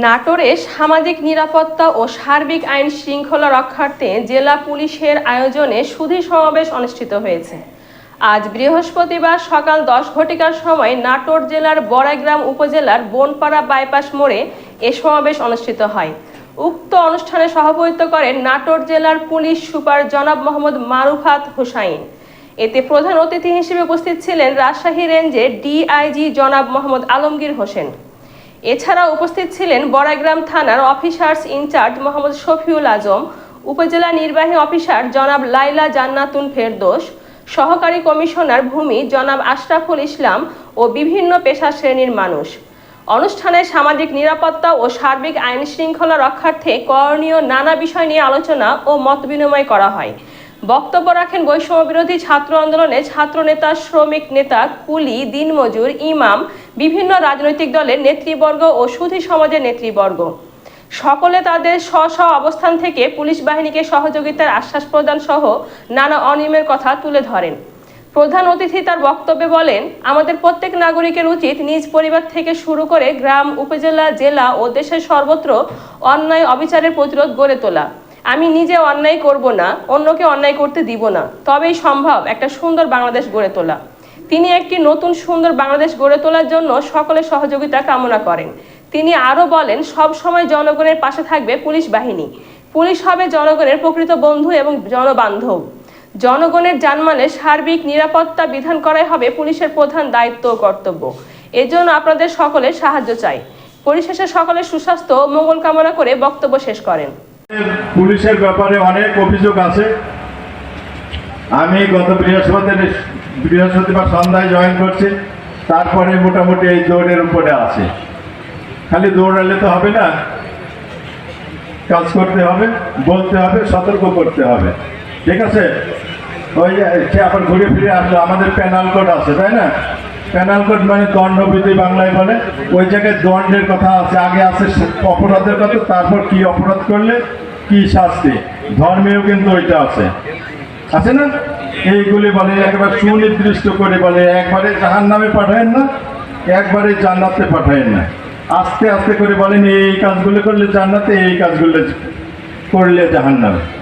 নাটোরে সামাজিক নিরাপত্তা ও সার্বিক আইন শৃঙ্খলা রক্ষার্থে জেলা পুলিশের আয়োজনে সুধী সমাবেশ অনুষ্ঠিত হয়েছে। আজ বৃহস্পতিবার সকাল দশ ঘটিকার সময় নাটোর জেলার বড়াইগ্রাম উপজেলার বনপাড়া বাইপাস মোড়ে এ সমাবেশ অনুষ্ঠিত হয়। উক্ত অনুষ্ঠানে সভাপতিত্ব করেন নাটোর জেলার পুলিশ সুপার জনাব মোহাম্মদ মারুফাত হুসাইন। এতে প্রধান অতিথি হিসেবে উপস্থিত ছিলেন রাজশাহী রেঞ্জের ডিআইজি জনাব মোহাম্মদ আলমগীর হোসেন। এছাড়া উপস্থিত ছিলেন বড়াইগ্রাম থানার officers in charge Mohammad Shafiul Azam, উপজেলা নির্বাহী অফিসার জনাব লাইলা জান্নাতুন ফেরদোস, সহকারী কমিশনার ভূমি জনাব আশরাফুল ইসলাম ও বিভিন্ন পেশা শ্রেণির মানুষ। অনুষ্ঠানে সামাজিক নিরাপত্তা ও সার্বিক আইন শৃঙ্খলা রক্ষার্থে করণীয় নানা বিষয় নিয়ে আলোচনা ও মত বিনিময় করা হয়। বক্তব্য রাখেন বৈষম্য বিরোধী ছাত্র আন্দোলনে ছাত্র নেতা শ্রমিক নেতা, কুলি, দিনমজুর, ইমাম, বিভিন্ন রাজনৈতিক দলের নেতৃবর্গ ও সুধী সমাজের নেতৃবর্গ। সকলে তাদের স্ব স্ব অবস্থান থেকে পুলিশ বাহিনীকে সহযোগিতার আশ্বাস প্রদান সহ নানা অনিয়মের কথা তুলে ধরেন। প্রধান অতিথি তার বক্তব্যে বলেন, আমাদের প্রত্যেক নাগরিকের উচিত নিজ পরিবার থেকে শুরু করে গ্রাম, উপজেলা, জেলা ও দেশের সর্বত্র অন্যায় অবিচারের প্রতিরোধ গড়ে তোলা। আমি নিজে অন্যায় করব না, অন্যকে অন্যায় করতে দিব না। তবেই সম্ভব একটা সুন্দর বাংলাদেশ গড়ে তোলা। তিনি একটি নতুন সুন্দর বাংলাদেশ গড়ে তোলার জন্য সকলের সহযোগিতা কামনা করেন। তিনি আরও বলেন, সব সময় জনগণের পাশে থাকবে পুলিশ বাহিনী। পুলিশ হবে জনগণের প্রকৃত বন্ধু এবং জনবান্ধব। জনগণের জানমালের সার্বিক নিরাপত্তা বিধান করাই হবে পুলিশের প্রধান দায়িত্ব ও কর্তব্য। এজন্য আপনাদের সকলের সাহায্য চাই। পরিশেষে সকলের সুস্বাস্থ্য মঙ্গল কামনা করে বক্তব্য শেষ করেন। পুলিশের ব্যাপারে অনেক অভিযোগ আছে। আমি গত বৃহস্পতিবার বৃহস্পতিবার সন্ধ্যায় জয়েন করছি। তারপরে মোটামুটি এই দৌড়ের উপরে আছে। খালি দৌড়ালে তো হবে না। কাজ করতে হবে, বলতে হবে, সতর্ক করতে হবে। ঠিক আছে? ওই যে আবার ঘুরে ফিরে আসলো। আমাদের প্যানাল কোড আছে, তাই না? প্যানাল কোড মানে দণ্ডবিধি বাংলায় বলে। ওই জায়গায় দণ্ডের কথা আছে। আগে আছে অপরাধের কথা, তারপর কি অপরাধ করলে? কি শাস্তি? ধর্মেও কিন্তু ওইটা আছে। আছে না? এইগুলি বলে একবার সুনির্দিষ্ট করে বলে, একবারে জাহান নামে পাঠায়েন না, একবারে জান্নাতে পাঠায়েন না। আস্তে আস্তে করে বলেন, এই কাজগুলো করলে জান্নাতে, এই কাজগুলো করলে জাহান নামে